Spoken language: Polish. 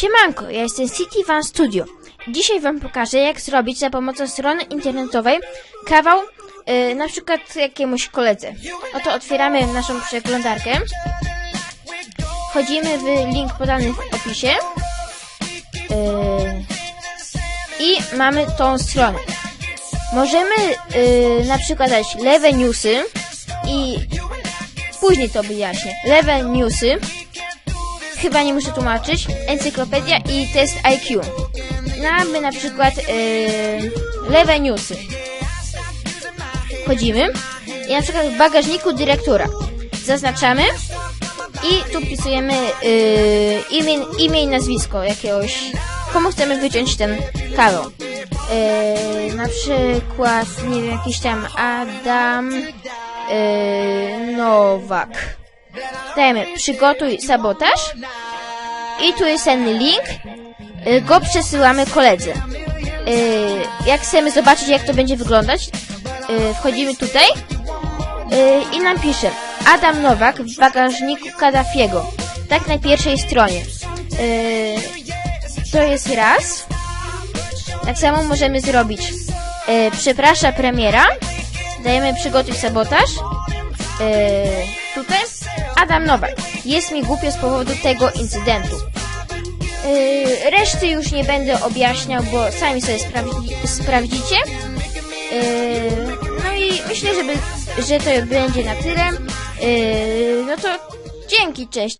Siemanko, ja jestem City Van Studio. Dzisiaj Wam pokażę, jak zrobić za pomocą strony internetowej kawał y, na przykład jakiemuś koledze. Oto otwieramy naszą przeglądarkę. Wchodzimy w link podany w opisie. Y, I mamy tą stronę. Możemy y, na przykład dać lewe newsy i później to wyjaśnię. Lewe newsy chyba nie muszę tłumaczyć, encyklopedia i test IQ. Mamy na przykład yy, lewe newsy. Wchodzimy i na przykład w bagażniku dyrektora zaznaczamy i tu wpisujemy yy, imię, imię i nazwisko jakiegoś, komu chcemy wyciąć ten kawał. Yy, na przykład, nie wiem, jakiś tam Adam yy, Nowak. Dajemy przygotuj sabotaż i tu jest ten link. Y, Go przesyłamy koledze. Y, Jak chcemy zobaczyć, jak to będzie wyglądać, y, wchodzimy tutaj y, i nam pisze Adam Nowak w bagażniku Kaddafiego. Tak na pierwszej stronie. Y, To jest raz. Tak samo możemy zrobić. y, Przeprasza premiera. Dajemy przygotuj sabotaż. Y, Tutaj Adam Nowak. Jest mi głupio z powodu tego incydentu. Yy, reszty już nie będę objaśniał, bo sami sobie sprawdzi, sprawdzicie. Yy, no i myślę, żeby, że to będzie na tyle. Yy, no to dzięki, cześć.